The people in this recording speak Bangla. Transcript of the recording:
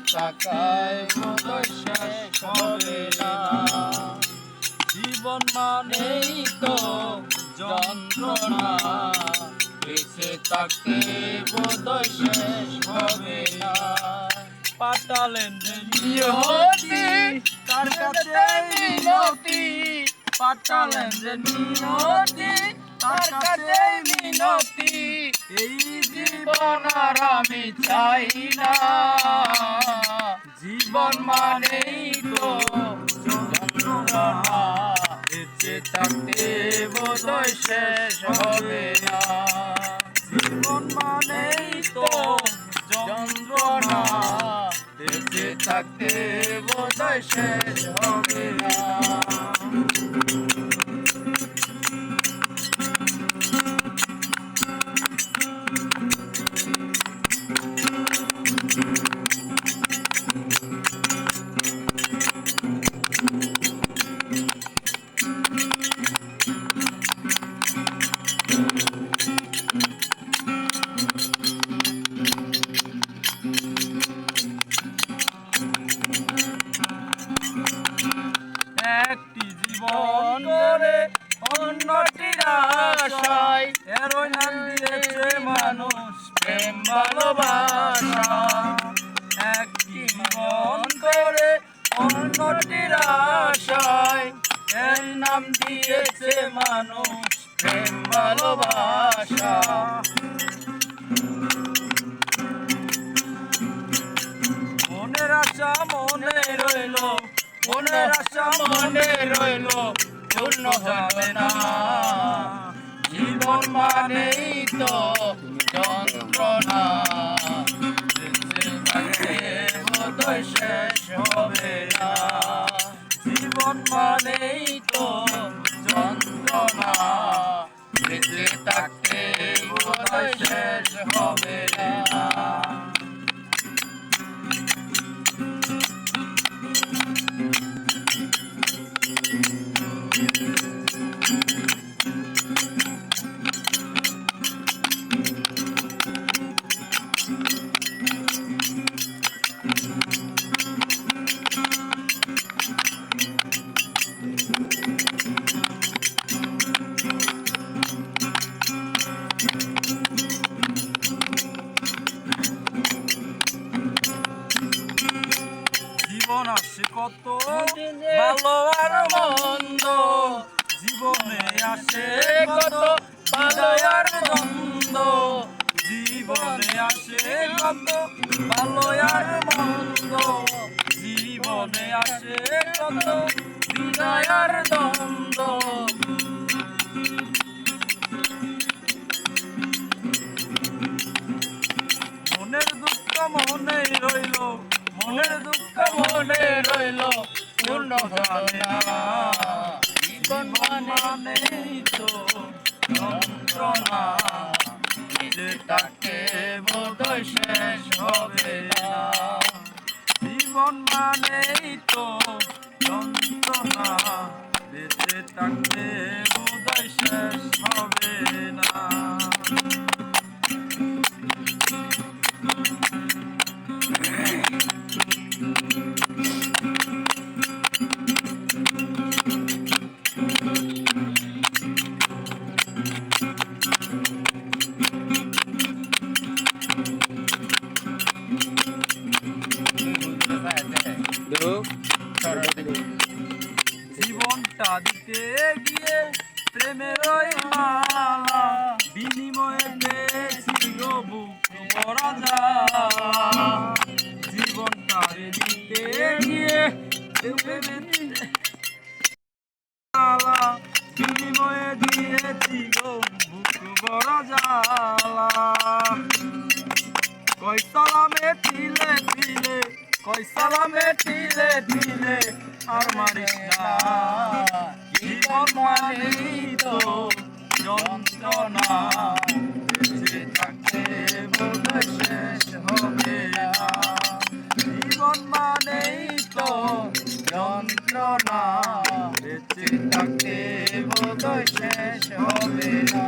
বোধহয় শেষ হবে না। জীবন মানে এই তো যন্ত্রণা, বেঁচে থাকতে বোধহয় শেষ হবে না। পাঠালেন যে নিয়তি, তার কাছে মিনতি পাঠালেন যে তার এই জীবন আর আমি চাই না জীবন মানেই তো যন্ত্রণা বেঁচে থাকতে বোধহয় শেষ হবে না জীবন মানেই তো যন্ত্রণা বেঁচে থাকতে বোধহয় শেষ হবে না। অন্যটির আশায় এর নাম দিয়েছে মানুষ প্রেম, ভালোবাসা। মনের আশা মনে রইল, মনের আশা মনে রইল, পূর্ণ হবে না। জীবন মানেই তো যন্ত্রণা। শেষ হবে না। জীবন মানেই তো যন্ত্রণা বেঁচে থাকতে শেষ হবে। না আসে কত ভালো আর মন্দ। জীবনে আসে কত ভালো আর মন্দ জীবনে আসে কত ভালো আর মন্দ। জীবনে আসে কত বিজয় আর দ্বন্দ্ব। মনের দুঃখ মনে রইল মনের দুঃখ মনে রইল পূর্ণ হবে জীবন মানে তো যন্ত্রণা। তাকে বোধহয় শেষ হবে জীবন মানেই তো যন্ত্রণা। বেঁচে থাকতে বোধহয় শেষ হবে না। জীবনটা দিতে গিয়ে প্রেমের মালা বিনিময়ে পেয়েছি গো বুক ভরা জীবনটা দিতে গিয়ে মালা বিনিময়ে দিয়েছি গো বুক ভরা জ্বালা। কই সালামে তিলে তিলে ওই সালামে টিলে টিলে আর মারিস না। জীবন মানেই তো যন্ত্রণা। বেঁচে থাকতে বলে শেষ হবে না। জীবন মানেই তো যন্ত্রণা বেঁচে বলে শেষ হবে না।